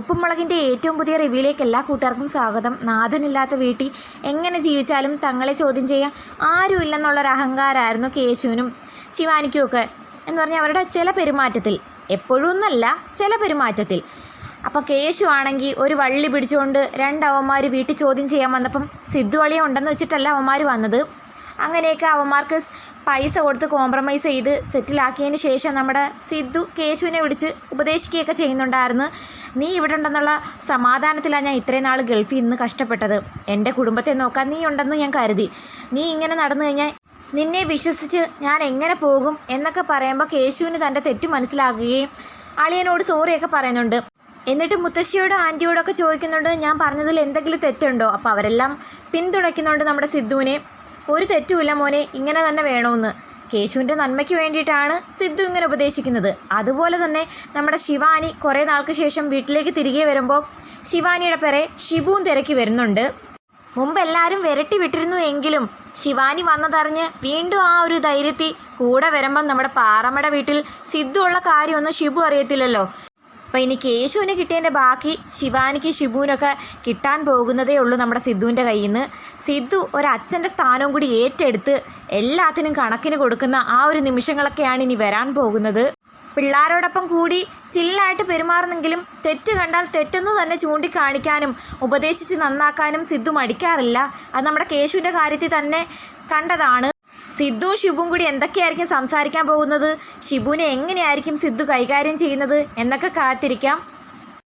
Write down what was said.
ഉപ്പുമുളകിന്റെ ഏറ്റവും പുതിയ റിവ്യൂയിലേക്ക് എല്ലാ കൂട്ടുകാർക്കും സ്വാഗതം. നാഥനില്ലാത്ത വീട്ടിൽ എങ്ങനെ ജീവിച്ചാലും തങ്ങളെ ചോദ്യം ചെയ്യാൻ ആരുമില്ലെന്നുള്ളൊരു അഹങ്കാരമായിരുന്നു കേശുവിനും ശിവാനിക്കും ഒക്കെ എന്ന് പറഞ്ഞാൽ അവരുടെ ചില പെരുമാറ്റത്തിൽ. എപ്പോഴും ഒന്നല്ല ചില പെരുമാറ്റത്തിൽ. അപ്പോൾ കേശു ആണെങ്കിൽ ഒരു വള്ളി പിടിച്ചുകൊണ്ട് രണ്ട് അവന്മാർ വീട്ടിൽ ചോദ്യം ചെയ്യാൻ വന്നപ്പം സിദ്ധു വളിയെ ഉണ്ടെന്ന് വെച്ചിട്ടല്ല അവന്മാർ വന്നത്. അങ്ങനെയൊക്കെ അവന്മാർക്ക് പൈസ കൊടുത്ത് കോംപ്രമൈസ് ചെയ്ത് സെറ്റിലാക്കിയതിന് ശേഷം നമ്മുടെ സിദ്ധു കേശുവിനെ വിളിച്ച് ഉപദേശിക്കുകയൊക്കെ ചെയ്യുന്നുണ്ടായിരുന്നു. നീ ഇവിടെ ഉണ്ടെന്നുള്ള സമാധാനത്തിലാണ് ഞാൻ ഇത്രയും നാൾ ഗൾഫിൽ നിന്ന് കഷ്ടപ്പെട്ടത്. എന്റെ കുടുംബത്തെ നോക്കാൻ നീ ഉണ്ടെന്ന് ഞാൻ കരുതി. നീ ഇങ്ങനെ നടന്നു കഴിഞ്ഞാൽ നിന്നെ വിശ്വസിച്ച് ഞാൻ എങ്ങനെ പോകും എന്നൊക്കെ പറയുമ്പോൾ കേശുവിന് തന്റെ തെറ്റ് മനസ്സിലാകുകയും അളിയനോട് സോറിയൊക്കെ പറയുന്നുണ്ട്. എന്നിട്ട് മുത്തശ്ശിയോടും ആന്റിയോടൊക്കെ ചോദിക്കുന്നുണ്ട് ഞാൻ പറഞ്ഞതിൽ എന്തെങ്കിലും തെറ്റുണ്ടോ? അപ്പോൾ അവരെല്ലാം പിന്തുണയ്ക്കുന്നുണ്ട് നമ്മുടെ സിദ്ധുവിനെ. ഒരു തെറ്റുമില്ല മോനെ ഇങ്ങനെ തന്നെ വേണമെന്ന് കേശുവിന്റെ നന്മയ്ക്ക് വേണ്ടിയിട്ടാണ് സിദ്ധു ഇങ്ങനെ ഉപദേശിക്കുന്നത്. അതുപോലെ തന്നെ നമ്മുടെ ശിവാനി കുറേ നാൾക്ക് ശേഷം വീട്ടിലേക്ക് തിരികെ വരുമ്പോൾ ശിവാനിയുടെ പേരെ ഷിബുവും തിരക്കി വരുന്നുണ്ട്. മുമ്പ് എല്ലാവരും വിരട്ടി വിട്ടിരുന്നു എങ്കിലും ശിവാനി വന്നതറിഞ്ഞ് വീണ്ടും ആ ഒരു ധൈര്യത്തിൽ കൂടെ വരുമ്പം നമ്മുടെ പാറമ്മയുടെ വീട്ടിൽ സിദ്ധു ഉള്ള കാര്യമൊന്നും ഷിബു അറിയത്തില്ലല്ലോ. അപ്പം ഇനി കേശുവിന് കിട്ടിയതിന്റെ ബാക്കി ശിവാനിക്ക് ഷിബുവിനൊക്കെ കിട്ടാൻ പോകുന്നതേ ഉള്ളൂ നമ്മുടെ സിദ്ധുവിന്റെ കയ്യിൽ നിന്ന് സിദ്ധു ഒരച്ഛന്റെ സ്ഥാനവും കൂടി ഏറ്റെടുത്ത് എല്ലാത്തിനും കണക്കിന് കൊടുക്കുന്ന ആ ഒരു നിമിഷങ്ങളൊക്കെയാണ് ഇനി വരാൻ പോകുന്നത്. പിള്ളേരോടൊപ്പം കൂടി ചില്ലായിട്ട് പെരുമാറുന്നെങ്കിലും തെറ്റ് കണ്ടാൽ തെറ്റെന്ന് തന്നെ ചൂണ്ടിക്കാണിക്കാനും ഉപദേശിച്ച് നന്നാക്കാനും സിദ്ധു മടിക്കാറില്ല. അത് നമ്മുടെ കേശുവിന്റെ കാര്യത്തിൽ തന്നെ കണ്ടതാണ്. സിദ്ധുവും ഷിബും കൂടി എന്തൊക്കെയായിരിക്കും സംസാരിക്കാൻ പോകുന്നത്? ഷിബുവിനെ എങ്ങനെയായിരിക്കും സിദ്ധു കൈകാര്യം ചെയ്യുന്നത്? എന്നൊക്കെ കാത്തിരിക്കാം.